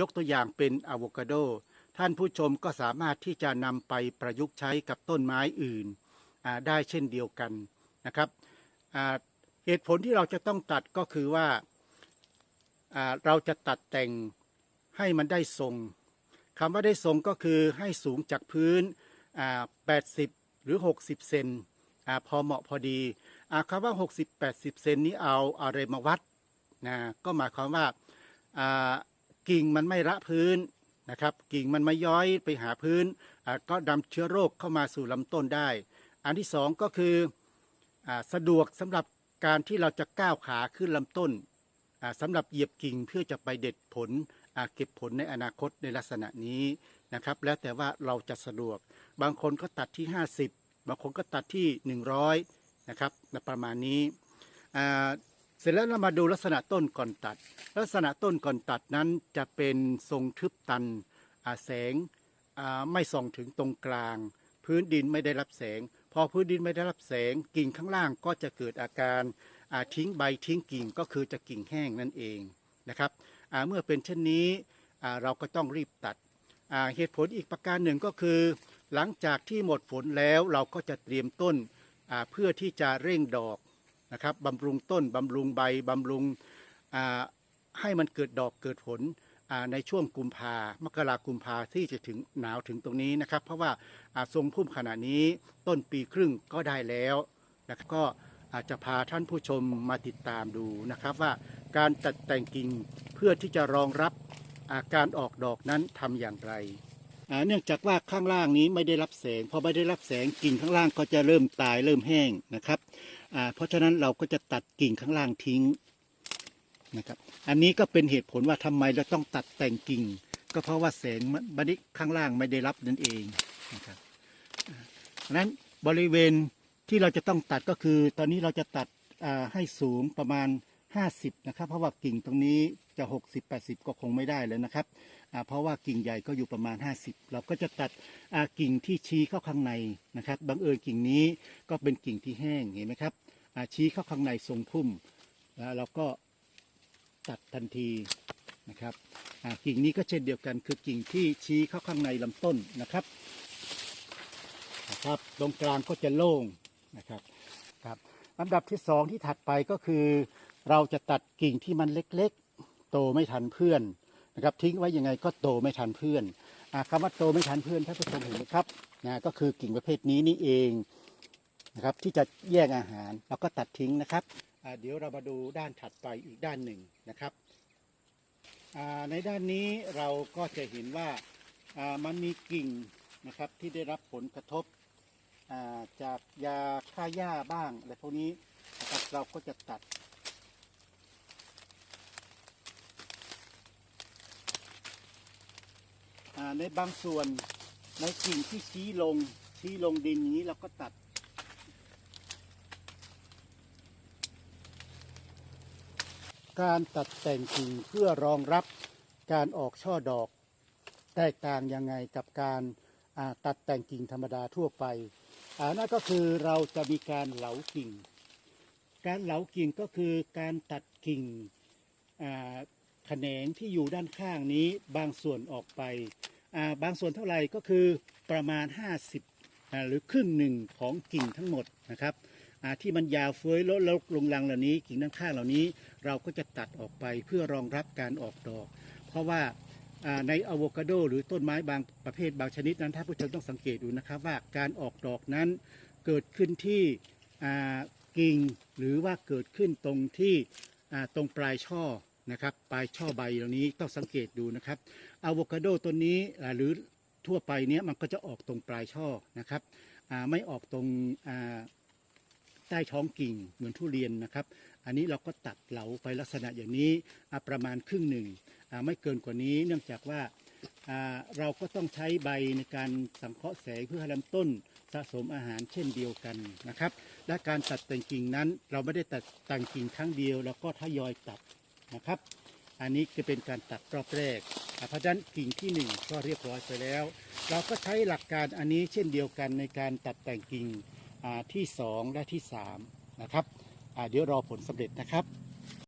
ยกตัวอย่างเป็นอะโวคาโด ท่านผู้ชมก็สามารถที่จะนำไปประยุกต์ใช้กับต้นไม้อื่นได้เช่นเดียวกันนะครับเหตุผลที่เราจะต้องตัดก็คือว่าเราจะตัดแต่งให้มันได้ทรงคำว่าได้ทรงก็คือให้สูงจากพื้น 80 หรือ 60 เซนพอเหมาะพอดีคำว่า 60-80 เซนนี้เอาอะไรมาวัดนะก็หมายความว่า กิ่งมันไม่ระพื้นนะครับ กิ่งมันไม่ย้อยไปหาพื้นก็นำเชื้อโรคเข้ามาสู่ลำต้นได้ อันที่สองก็คืออสะดวกสำหรับการที่เราจะก้าวขาขึ้นลำต้นอ่าสำหรับเหยียบกิ่งเพื่อจะไปเด็ดผลเก็บผลในอนาคตในลักษณะนี้นะครับ แล้วแต่ว่าเราจะสะดวก บางคนก็ตัดที่ 50 บางคนก็ตัดที่ 100นะครับประมาณนี้ เสร็จแล้วเรามาดูลักษณะต้นก่อนตัด ลักษณะต้นก่อนตัดนั้นจะเป็นทรงทึบตันแสงไม่ส่องถึงตรงกลาง พื้นดินไม่ได้รับแสง พอพื้นดินไม่ได้รับแสง กิ่งข้างล่างก็จะเกิดอาการาทิ้งใบทิ้งกิ่งก็คือจะกิ่งแห้งนั่นเองนะครับเมื่อเป็นเช่นนี้เราก็ต้องรีบตัดเหตุผลอีกประการหนึ่งก็คือ หลังจากที่หมดฝนแล้วเราก็จะเตรียมต้นเพื่อที่จะเร่งดอก นะครับบำรุงต้นบำรุงใบบำรุงให้มันเกิดดอกเกิดผลในช่วงกุมภามกรากุมภาที่จะถึงหนาวถึงตรงนี้นะครับ เพราะว่าทรงพุ่มขณะนี้ต้นปีครึ่งก็ได้แล้วนะครับก็อาจจะพาท่านผู้ชมมาติดตามดูนะครับว่าการตัดแต่งกิ่งเพื่อที่จะรองรับาการออกดอกนั้นทำอย่างไร เนื่องจากว่าข้างล่างนี้ไม่ได้รับแสง พอไม่ได้รับแสงกิ่งข้างล่างก็จะเริ่มตายเริ่มแห้งนะครับเพราะฉะนั้นเราก็จะตัดกิ่งข้างล่างทิ้งนะครับ อันนี้ก็เป็นเหตุผลว่าทำไมเราต้องตัดแต่งกิ่ง ก็เพราะว่าแสงมันบันิข้างล่างไม่ได้รับนั่นเองนะครับเพราะฉะนั้นบริเวณที่เราจะต้องตัดก็คือ ตอนนี้เราจะตัดให้สูงประมาณ 50นะครับเพราะว่ากิ่งตรงนี้จะ 60-80 ก็คงไม่ได้เลยนะครับเพราะว่ากิ่งใหญ่ก็อยู่ประมาณ 50 เราก็จะตัดกิ่งที่ชี้เข้าข้างในนะครับบังเอิญกิ่งนี้ก็เป็นกิ่งที่แห้งเห็นไหมครับชี้เข้าข้างในทรงพุ่มแล้วเราก็ตัดทันทีนะครับกิ่งนี้ก็เช่นเดียวกันคือกิ่งที่ชี้เข้าข้างในลำต้นนะครับนะครับตรงกลางก็จะโล่งนะครับครับลำดับที่สองที่ถัดไปก็คือเราจะตัดกิ่งที่มันเล็กๆ โตไม่ทันเพื่อนนะครับ ทิ้งไว้ยังไงก็โตไม่ทันเพื่อนอาคำว่าโตไม่ทันเพื่อนท่านผู้ชมเห็นไหมครับนะก็คือกิ่งประเภทนี้นี่เองนะครับ ที่จะแย่งอาหารเราก็ตัดทิ้งนะครับเดี๋ยวเรามาดูด้านถัดไปอีกด้านหนึ่งนะครับในด้านนี้เราก็จะเห็นว่ามันมีกิ่งนะครับที่ได้รับผลกระทบจากยาฆ่าหญ้าบ้างอะไรพวกนี้นะครับเราก็จะตัด อ่า ในบางส่วนในกิ่งที่ชี้ลงชี้ลงดินนี้เราก็ตัด การตัดแต่งกิ่งเพื่อรองรับการออกช่อดอกแตกต่างยังไงกับการตัดแต่งกิ่งธรรมดาทั่วไปนั่นก็คือเราจะมีการเหลากิ่ง การเหลากิ่งก็คือการตัดกิ่งแขนงที่อยู่ด้านข้างนี้บางส่วนออกไป บางส่วนเท่าไหร่ก็คือประมาณ 50 หรือครึ่งหนึ่งของกิ่งทั้งหมดนะครับที่มันยาวเฟ้ยแล้วลงลังเหล่านี้ กิ่งด้านข้างเหล่านี้เราก็จะตัดออกไปเพื่อรองรับการออกดอก เพราะว่าในอะโวคาโดหรือต้นไม้บางประเภทบางชนิดนั้นท่านผู้ชมต้องสังเกตดูนะครับว่าการออกดอกนั้นเกิดขึ้นที่กิ่งหรือว่าเกิดขึ้นตรงที่ตรงปลายช่อ นะครับปลายช่อใบเหล่านี้ต้องสังเกตดูนะครับอะโวคาโดต้นนี้หรือทั่วไปเนี้ยมันก็จะออกตรงปลายช่อนะครับไม่ออกตรงใต้ท้องกิ่งเหมือนทุเรียนนะครับ อันนี้เราก็ตัดเหลาไปลักษณะอย่างนี้ประมาณครึ่งหนึ่งไม่เกินกว่านี้เนื่องจากว่าอ่าเราก็ต้องใช้ใบในการสังเคราะห์แสงเพื่อให้ลำต้นสะสมอาหารเช่นเดียวกันนะครับ และการตัดแต่งกิ่งนั้น เราไม่ได้ตัดแต่งกิ่งครั้งเดียว เราก็ทยอยตัด นะครับ อันนี้จะเป็นการตัดรอบแรกเพราะฉะนั้นกิ่งที่หนึ่งก็เรียบร้อยไปแล้ว เราก็ใช้หลักการอันนี้เช่นเดียวกันในการตัดแต่งกิ่งที่สองและที่สามนะครับเดี๋ยวรอผลสำเร็จนะครับ